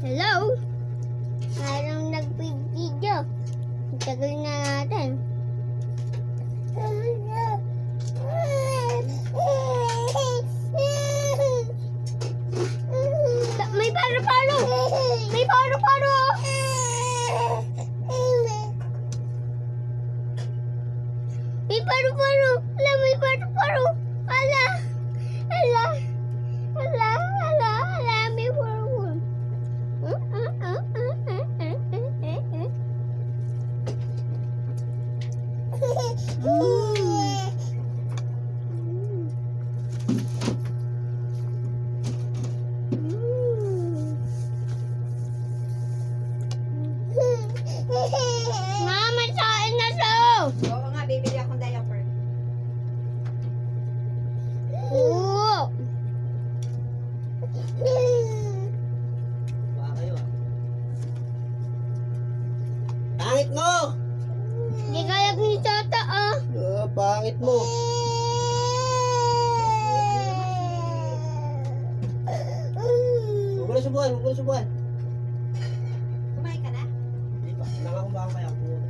Hello? Parang nag-video. Tagal na natin. May paro-paro! May paro-paro! May paro-paro! Ala, may paro-paro! Ala! Ala! Ala! Ala! Ala! Ooh. pangit mo. Huwag mo na subukan, huwag mo na subukan. Kumain ka na? Hindi pa. Nakakumbang kaya ako.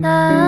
love.